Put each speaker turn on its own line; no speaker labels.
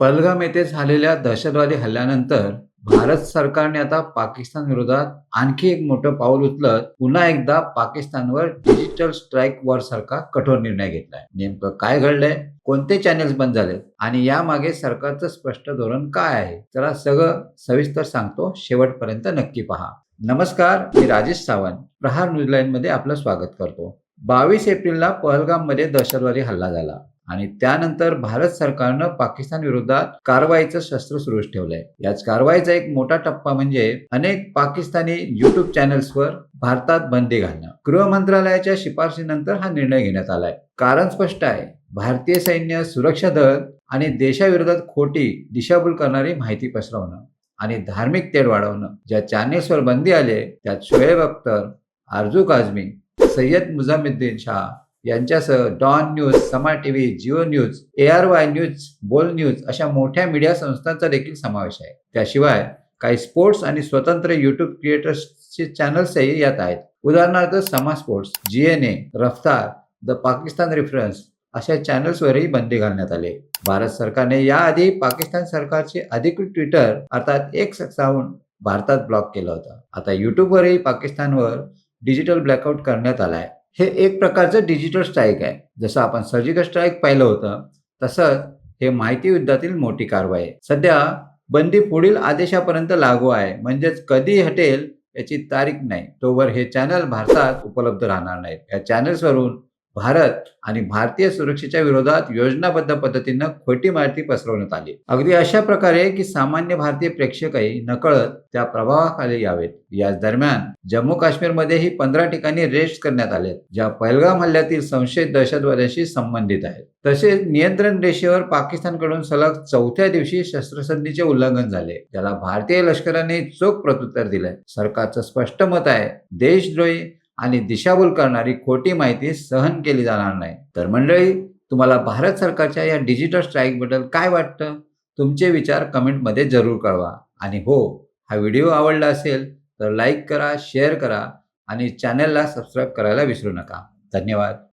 पहलगाम येथे झालेल्या दहशतवादी हल्ल्यानंतर भारत सरकारने आता पाकिस्तान विरोधात आणखी एक मोठं पाऊल उचलत पुन्हा एकदा पाकिस्तानवर डिजिटल स्ट्राईक वॉर सारखा कठोर निर्णय घेतलाय. नेमकं काय घडलंय? कोणते चॅनेल्स बंद झालेत? आणि यामागे सरकारचं स्पष्ट धोरण काय आहे? चला सगळं सविस्तर सांगतो. शेवटपर्यंत नक्की पहा. नमस्कार मी राजेश सावंत. प्रहार न्यूजलाईन मध्ये आपलं स्वागत करतो. बावीस एप्रिलला पहलगाममध्ये दहशतवादी हल्ला झाला. आणि त्यानंतर भारत सरकारनं पाकिस्तान विरोधात कारवाईचं शस्त्र सुरूच ठेवलंय. याच कारवाईचा एक मोठा टप्पा म्हणजे अनेक पाकिस्तानी युट्यूब चॅनल्सवर भारतात बंदी घालणं. गृह मंत्रालयाच्या शिफारशीनंतर हा निर्णय घेण्यात आलाय. कारण स्पष्ट आहे भारतीय सैन्य सुरक्षा दल आणि देशाविरोधात खोटी दिशाभूल करणारी माहिती पसरवणं आणि धार्मिक तेढ वाढवणं. ज्या चॅनेल्सवर बंदी आले त्यात शोएब अख्तर आरजू काझमी सय्यद मुझामिद्दीन शाह यांच्यासह Dawn news Samaa TV Geo news A R Y news Bol news अशा मोठ्या मीडिया संस्थांचा देखील समावेश आहे. त्याशिवाय काही स्पोर्ट्स आणि स्वतंत्र युट्यूब क्रिएटर्सचे चॅनल्सही यात आहेत. उदाहरणार्थ समा स्पोर्ट्स जी एन ए रफ्तार द पाकिस्तान रेफरन्स अशा चॅनल्सवरही बंदी घालण्यात आले. भारत सरकारने याआधी पाकिस्तान सरकारचे अधिकृत ट्विटर अर्थात एक अकाउंट भारतात ब्लॉक केलं होतं. आता युट्यूबवरही पाकिस्तानवर डिजिटल ब्लॅकआउट करण्यात आलाय. हे एक प्रकारचं डिजिटल स्ट्राईक आहे. जसं आपण सर्जिकल स्ट्राईक पाहिलं होतं तसंच हे माहिती युद्धातील मोठी कारवाई आहे. सध्या बंदी पुढील आदेशापर्यंत लागू आहे. म्हणजेच कधी हटेल याची तारीख नाही. तोवर हे चॅनल भारतात उपलब्ध राहणार नाहीत. या चॅनल्सवरून भारत आणि भारतीय सुरक्षेच्या विरोधात योजनाबद्ध पद्धतीनं खोटी माहिती पसरवण्यात आली. अगदी अशा प्रकारे की सामान्य भारतीय प्रेक्षकही नकळत त्या प्रभावाखाली यावेत. याच दरम्यान जम्मू काश्मीरमध्येही पंधरा ठिकाणी रेस्ट करण्यात आले ज्या पहलगाम हल्ल्यातील संशयित दहशतवाद्यांशी संबंधित आहेत. तसेच नियंत्रण रेषेवर पाकिस्तानकडून सलग चौथ्या दिवशी शस्त्रसंधीचे उल्लंघन झाले. त्याला भारतीय लष्कराने चोख प्रत्युत्तर दिलंय. सरकारचं स्पष्ट मत आहे देशद्रोही आणि दिशाभूल करणारी खोटी माहिती सहन केली जाणार नाही. तर मंडळी तुम्हाला भारत सरकारच्या या डिजिटल स्ट्राईकबद्दल काय वाटतं? तुमचे विचार कमेंटमध्ये जरूर कळवा. आणि हो हा व्हिडिओ आवडला असेल तर लाईक करा शेअर करा आणि चॅनलला सबस्क्राईब करायला विसरू नका. धन्यवाद.